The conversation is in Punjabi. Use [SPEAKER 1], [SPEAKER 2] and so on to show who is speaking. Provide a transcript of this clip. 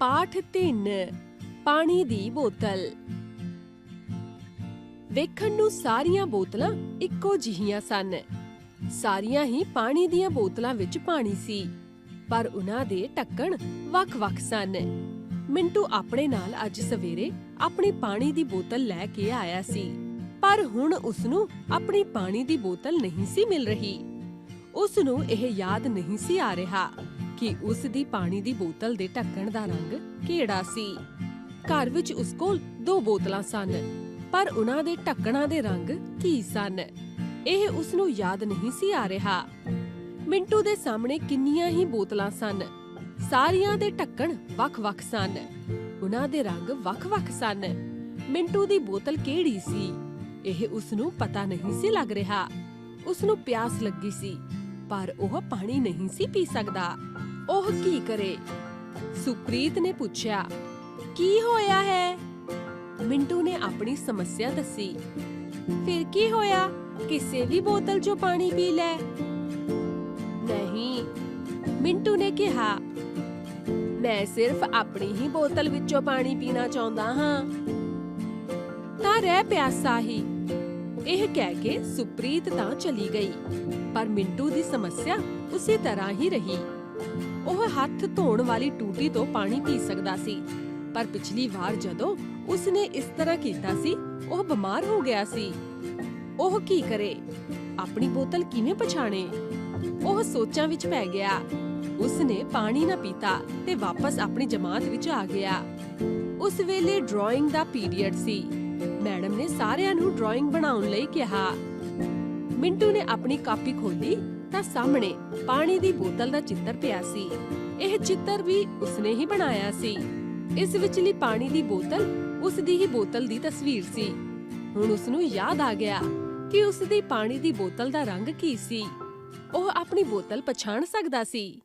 [SPEAKER 1] ਪਾਠ 3 ਪਾਣੀ ਦੀ ਬੋਤਲ। ਵੇਖਣ ਨੂੰ ਸਾਰੀਆਂ ਬੋਤਲਾਂ ਇੱਕੋ ਜਿਹੀਆਂ ਸਨ। ਸਾਰੀਆਂ ਹੀ ਪਾਣੀ ਦੀਆਂ ਬੋਤਲਾਂ ਵਿੱਚ ਪਾਣੀ ਸੀ, ਪਰ ਉਹਨਾਂ ਦੇ ਢੱਕਣ ਵੱਖ-ਵੱਖ ਸਨ। ਮਿੰਟੂ ਆਪਣੇ ਨਾਲ ਅੱਜ ਸਵੇਰੇ ਆਪਣੀ ਪਾਣੀ ਦੀ ਬੋਤਲ ਲੈ ਕੇ ਆਇਆ ਸੀ, ਪਰ ਹੁਣ ਉਸ ਨੂੰ ਆਪਣੀ ਪਾਣੀ ਦੀ ਬੋਤਲ ਨਹੀਂ ਸੀ ਮਿਲ ਰਹੀ। ਉਸ ਨੂੰ ਇਹ ਯਾਦ ਨਹੀਂ ਸੀ ਆ ਰਿਹਾ। ਕਿ ਉਸ ਦੀ ਪਾਣੀ ਦੀ ਬੋਤਲ ਦੇ ਢੱਕਣ ਦਾ ਰੰਗ ਕਿਹੜਾ ਸੀ? ਘਰ ਵਿੱਚ ਉਸ ਕੋਲ ਦੋ ਬੋਤਲਾਂ ਸਨ, ਪਰ ਉਹਨਾਂ ਦੇ ਢੱਕਣਾਂ ਦੇ ਰੰਗ ਕੀ ਸਨ? ਇਹ ਉਸ ਨੂੰ ਯਾਦ ਨਹੀਂ ਸੀ ਆ ਰਿਹਾ। ਮਿੰਟੂ ਦੇ ਸਾਹਮਣੇ ਕਿੰਨੀਆਂ ਹੀ ਬੋਤਲਾਂ ਸਨ। ਸਾਰੀਆਂ ਦੇ ਢੱਕਣ ਵੱਖ-ਵੱਖ ਸਨ। ਉਹਨਾਂ ਦੇ ਰੰਗ ਵੱਖ-ਵੱਖ ਸਨ। ਮਿੰਟੂ ਦੀ ਬੋਤਲ ਕਿਹੜੀ ਸੀ? ਇਹ ਉਸ ਨੂੰ ਪਤਾ ਨਹੀਂ ਸੀ ਲੱਗ ਰਿਹਾ। ਉਸ ਨੂੰ ਪਿਆਸ ਲੱਗੀ ਸੀ, ਪਰ ਉਹ ਪਾਣੀ ਨਹੀਂ ਸੀ ਪੀ ਸਕਦਾ। ਉਹ ਕੀ ਕਰੇ? ਸੁਪ੍ਰੀਤ ਨੇ ਪੁੱਛਿਆ, ਕੀ ਹੋਇਆ ਹੈ? ਮਿੰਟੂ ਨੇ ਆਪਣੀ ਸਮੱਸਿਆ ਦੱਸੀ, ਫਿਰ ਕੀ ਹੋਇਆ? ਕਿਸੇ ਵੀ ਬੋਤਲ 'ਚੋਂ ਪਾਣੀ ਪੀ ਲੈ। ਨਹੀਂ, ਮਿੰਟੂ ਨੇ ਕਿਹਾ, ਮੈਂ ਸਿਰਫ ਆਪਣੀ ਹੀ ਬੋਤਲ ਵਿੱਚੋਂ ਪਾਣੀ ਪੀਣਾ ਚਾਹੁੰਦਾ ਹਾਂ। ਤਾਂ ਰਹਿ ਪਿਆਸਾ ਹੀ। ਇਹ ਕਹਿ ਕੇ ਸੁਪ੍ਰੀਤ ਤਾਂ ਚਲੀ ਗਈ, ਪਰ ਮਿੰਟੂ ਦੀ ਸਮੱਸਿਆ ਉਸੇ ਤਰ੍ਹਾਂ ਹੀ ਰਹੀ। ਉਹ ਹੱਥ ਧੋਣ ਵਾਲੀ ਟੂਟੀ ਤੋਂ ਪਾਣੀ ਪੀ ਸਕਦਾ ਸੀ। ਪਰ ਪਿਛਲੀ ਵਾਰ ਜਦੋਂ ਉਸਨੇ ਇਸ ਤਰ੍ਹਾਂ ਕੀਤਾ ਸੀ, ਉਹ ਬਿਮਾਰ ਹੋ ਗਿਆ ਸੀ। ਉਹ ਕੀ ਕਰੇ? ਆਪਣੀ ਬੋਤਲ ਕਿਵੇਂ ਪਛਾਣੇ? ਉਹ ਸੋਚਾਂ ਵਿੱਚ ਪੈ ਗਿਆ। ਉਸਨੇ ਪਾਣੀ ਨਾ ਪੀਤਾ ਤੇ ਵਾਪਸ ਆਪਣੀ ਜਮਾਤ ਵਿੱਚ ਆ ਗਿਆ। ਉਸ ਵੇਲੇ ਡਰਾਇੰਗ ਦਾ ਪੀਰੀਅਡ ਸੀ। ਮੈਡਮ ਨੇ ਸਾਰਿਆਂ ਨੂੰ ਡਰਾਇੰਗ ਬਣਾਉਣ ਲਈ ਕਿਹਾ। ਮਿੰਟੂ ਨੇ ਆਪਣੀ ਕਾਪੀ ਖੋਲੀ ਤਾਂ ਸਾਹਮਣੇ ਪਾਣੀ ਦੀ ਬੋਤਲ ਦਾ ਚਿੱਤਰ ਪਿਆ ਸੀ। ਇਹ ਚਿੱਤਰ ਵੀ ਉਸਨੇ ਹੀ ਬਣਾਇਆ ਸੀ। ਇਸ ਵਿਚਲੀ ਪਾਣੀ ਦੀ ਬੋਤਲ ਉਸ ਦੀ ਹੀ ਬੋਤਲ ਦੀ ਤਸਵੀਰ ਸੀ। ਹੁਣ ਉਸ ਨੂੰ ਯਾਦ ਆ ਗਿਆ ਕਿ ਉਸ ਦੀ ਪਾਣੀ ਦੀ ਬੋਤਲ ਦਾ ਰੰਗ ਕੀ ਸੀ। ਉਹ ਆਪਣੀ ਬੋਤਲ ਪਛਾਣ ਸਕਦਾ ਸੀ।